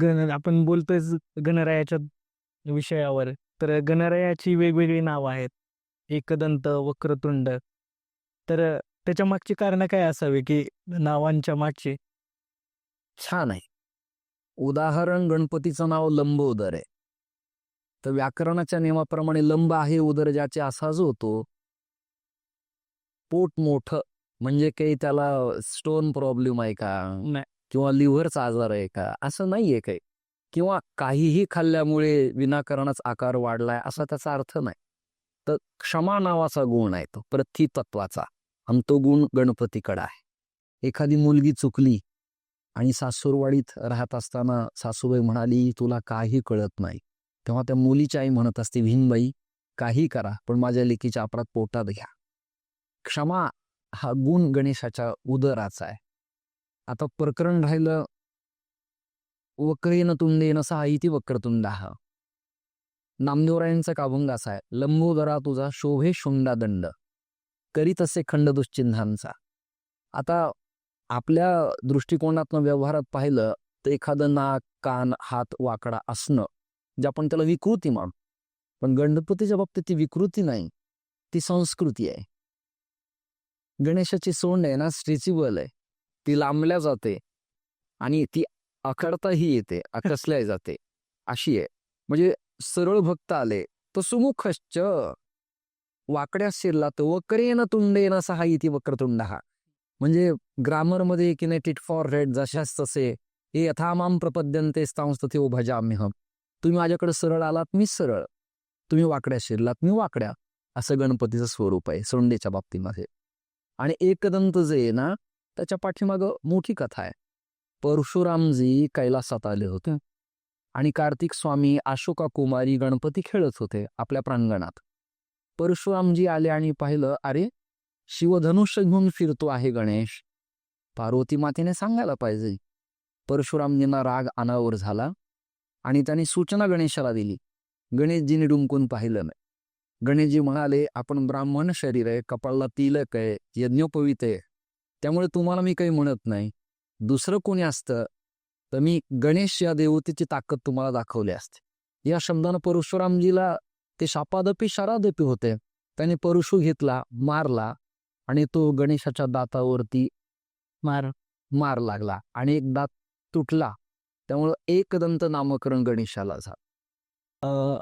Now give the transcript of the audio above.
गण आपण बोलतोय गणरायाच्या विषयावर. तर गणरायाची वेगवेगळी नावं आहेत. एकदंत वक्रतुंड. तर त्याच्या मागची कारण काय असावी की नावांच्या मागची? छान आहे. उदाहरण गणपतीचं नाव लंबोदर. आहे तर व्याकरणाच्या नियमाप्रमाणे लंब आहे उदर ज्याचे असा जो होतो. पोट मोठं म्हणजे काही त्याला स्टोन प्रॉब्लेम आहे का? नाही. किंवा लिव्हरचा आजार आहे का? असं नाहीये काही. किंवा काहीही खाल्ल्यामुळे विनाकारणच आकार वाढलाय असा त्याचा अर्थ नाही. तर क्षमा नावाचा गुण आहे तो प्रतितत्वाचा आणि तो गुण गणपतीकडे आहे. एखादी मुलगी चुकली आणि सासूरवाडीत राहत असताना सासूबाई म्हणाली तुला काही कळत नाही. तेव्हा त्या मुलीची आई म्हणत असते भीमबाई काही करा पण माझ्या लेकीच्या अपराध पोटात घ्या. क्षमा हा गुण गणेशाच्या उदराचा आहे. आता प्रकरण राहिलं वक्रेन तुंडेन सहा वक्र तुम दाह नामदेवरायांचा काभंग असा आहे लंबोदरा तुझा शोभे शुंडा दंड. करीत असे खंड दुश्चिन्हांचा. आता आपल्या दृष्टिकोनातनं व्यवहारात पाहिलं तर एखादं नाक कान हात वाकडा असणं जे आपण त्याला विकृती म्हणू पण गणपतीच्या बाबतीत ती विकृती नाही ती संस्कृती आहे. गणेशाची सोंड आहे ना स्ट्रेचिबल आहे. ती लांबल्या जाते आणि ती आखडताही येते आकसल्या जाते. अशी आहे. म्हणजे सरळ भक्त आले तर सुमुखश्च वाकड्या शिरला तर वक्रेन तुंडेन सहा इति वक्रतुंड. हा म्हणजे ग्रामरमध्ये की नाही टिट फॉर रेड जशाच तसे हे यथामाम प्रपद्यंते stanस्तथे भजाम्यहम तुम्ही माझ्याकडे सरळ आलात मी सरळ. तुम्ही वाकड्या शिरलात मी वाकड्या. असं गणपतीचं स्वरूप आहे सोंडेच्या बाबतीमध्ये. आणि एकदंत जे आहे ना त्याच्या पाठीमागं मोठी कथा आहे. परशुरामजी कैलासात आले होते आणि कार्तिक स्वामी अशोका कुमारी गणपती खेळत होते आपल्या प्रांगणात. परशुरामजी आले आणि पाहिलं अरे शिवधनुष्य घेऊन फिरतो आहे गणेश. पार्वती मातेने सांगायला पाहिजे. परशुरामजींना राग अनावर झाला आणि त्यांनी सूचना गणेशाला दिली. गणेशजीने डुंकून पाहिलं नाही. गणेशजी म्हणाले आपण ब्राह्मण शरीर आहे कपाळला तिलक आहे यज्ञोपवित आहे. त्यामुळे तुम्हाला मी काही म्हणत नाही. दुसरं कोणी असतं तर मी गणेश या देवतेची ताकद तुम्हाला दाखवली असते. या शब्दानं परशुरामजीला ते शापादपी शारादपी होते. त्याने परशु घेतला मारला आणि तो गणेशाच्या दातावरती मार मार लागला आणि एक दात तुटला. त्यामुळं एकदंत नामकरण गणेशाला झालं.